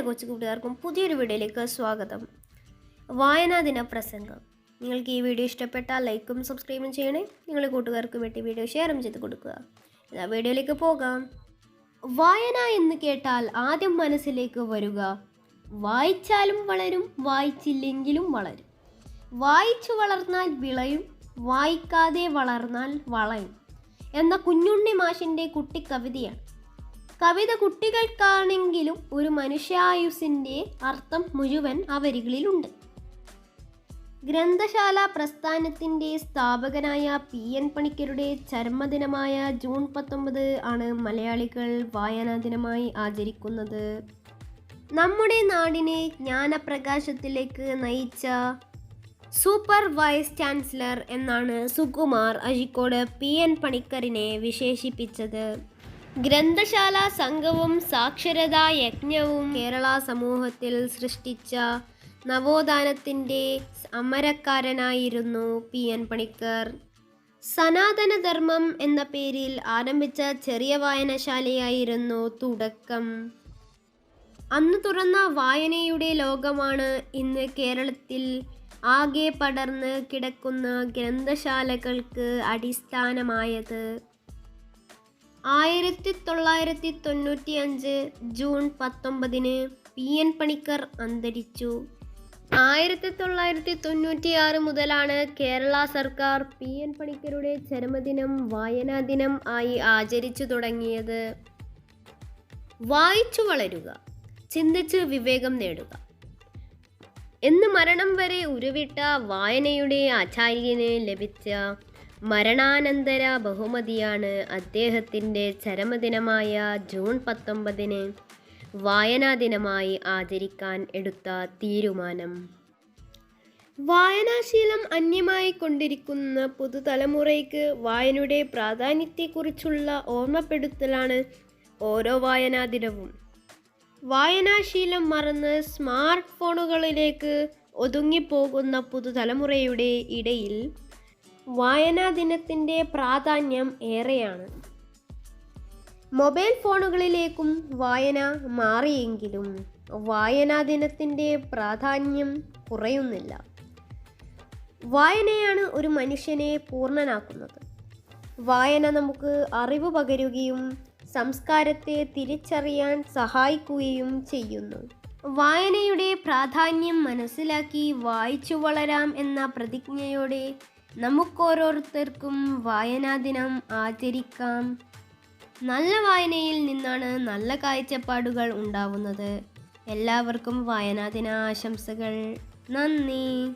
എല്ലാ കൊച്ചു കൂട്ടുകാർക്കും പുതിയൊരു വീഡിയോയിലേക്ക് സ്വാഗതം. വായനാ ദിന പ്രസംഗം. നിങ്ങൾക്ക് ഈ വീഡിയോ ഇഷ്ടപ്പെട്ടാൽ ലൈക്കും സബ്സ്ക്രൈബും ചെയ്യണേ. നിങ്ങളുടെ കൂട്ടുകാർക്ക് വേണ്ടി വീഡിയോ ഷെയറും ചെയ്ത് കൊടുക്കുക. എന്നാൽ വീഡിയോയിലേക്ക് പോകാം. വായന എന്ന് കേട്ടാൽ ആദ്യം മനസ്സിലേക്ക് വരിക. വായിച്ചാലും വളരും വായിച്ചില്ലെങ്കിലും വളരും. വായിച്ചു വളർന്നാൽ വിളയും വായിക്കാതെ വളർന്നാൽ വളയും എന്ന കുഞ്ഞുണ്ണി മാഷിന്റെ കുട്ടിക്കവിതയാണ്. കവിത കുട്ടികൾക്കാണെങ്കിലും ഒരു മനുഷ്യായുസിന്റെ അർത്ഥം മുഴുവൻ ആ വരികളിലുണ്ട് ഗ്രന്ഥശാല പ്രസ്ഥാനത്തിന്റെ സ്ഥാപകനായ പി. എൻ. പണിക്കരുടെ ചരമദിനമായ ജൂൺ പത്തൊമ്പത് ആണ് മലയാളികൾ വായനാ ദിനമായി ആചരിക്കുന്നത്. നമ്മുടെ നാടിനെ ജ്ഞാനപ്രകാശത്തിലേക്ക് നയിച്ച സൂപ്പർ വൈസ് ചാൻസലർ എന്നാണ് സുകുമാർ അഴിക്കോട് പി. എൻ. പണിക്കറിനെ വിശേഷിപ്പിച്ചത്. ഗ്രന്ഥശാല സംഘവും സാക്ഷരതാ യജ്ഞവും കേരള സമൂഹത്തിൽ സൃഷ്ടിച്ച നവോത്ഥാനത്തിന്റെ അമരക്കാരനായിരുന്നു പി എൻ പണിക്കർ. സനാതനധർമ്മം എന്ന പേരിൽ ആരംഭിച്ച ചെറിയ വായനശാലയായിരുന്നു തുടക്കം. അന്ന് തുറന്ന വായനയുടെ ലോകമാണ് ഇന്ന് കേരളത്തിൽ ആകെ പടർന്ന് കിടക്കുന്ന ഗ്രന്ഥശാലകൾക്ക് അടിസ്ഥാനമായത്. ആയിരത്തി തൊള്ളായിരത്തി തൊണ്ണൂറ്റി അഞ്ച് ജൂൺ പത്തൊമ്പതിന് പി എൻ പണിക്കർ അന്തരിച്ചു. ആയിരത്തി തൊള്ളായിരത്തി തൊണ്ണൂറ്റി ആറ് മുതലാണ് കേരള സർക്കാർ പി എൻ പണിക്കരുടെ ചരമദിനം വായനാ ദിനം ആയി ആചരിച്ചു തുടങ്ങിയത്. വായിച്ചു വളരുക ചിന്തിച്ച് വിവേകം നേടുക. എന്ന് മരണം വരെ ഉരുവിട്ട വായനയുടെ ആചാര്യന് ലഭിച്ച മരണാനന്തര ബഹുമതിയാണ് അദ്ദേഹത്തിന്റെ ചരമദിനമായ ജൂൺ പത്തൊമ്പതിന് വായനാ ദിനമായി ആചരിക്കാൻ എടുത്ത തീരുമാനം. വായനാശീലം അന്യമായി കൊണ്ടിരിക്കുന്ന പുതുതലമുറയ്ക്ക് വായനയുടെ പ്രാധാന്യത്തെക്കുറിച്ചുള്ള ഓർമ്മപ്പെടുത്തലാണ് ഓരോ വായനാ ദിനവും. വായനാശീലം മറന്ന് സ്മാർട്ട് ഫോണുകളിലേക്ക് ഒതുങ്ങിപ്പോകുന്ന പുതുതലമുറയുടെ ഇടയിൽ വായനാ ദിനത്തിന്റെ പ്രാധാന്യം ഏറെയാണ്. മൊബൈൽ ഫോണുകളിലേക്കും വായന മാറിയെങ്കിലും വായനാ ദിനത്തിന്റെ പ്രാധാന്യം കുറയുന്നില്ല. വായനയാണ് ഒരു മനുഷ്യനെ പൂർണനാക്കുന്നത്. വായന നമുക്ക് അറിവ് പകരുകയും സംസ്കാരത്തെ തിരിച്ചറിയാൻ സഹായിക്കുകയും ചെയ്യുന്നു. വായനയുടെ പ്രാധാന്യം മനസ്സിലാക്കി വായിച്ചു വളരാം എന്ന പ്രതിജ്ഞയോടെ നമുക്കോരോരുത്തർക്കും വായനാ ദിനം ആചരിക്കാം. നല്ല വായനയിൽ നിന്നാണ് നല്ല കാഴ്ചപ്പാടുകൾ ഉണ്ടാവുന്നത്. എല്ലാവർക്കും വായനാ ദിന ആശംസകൾ നന്ദി.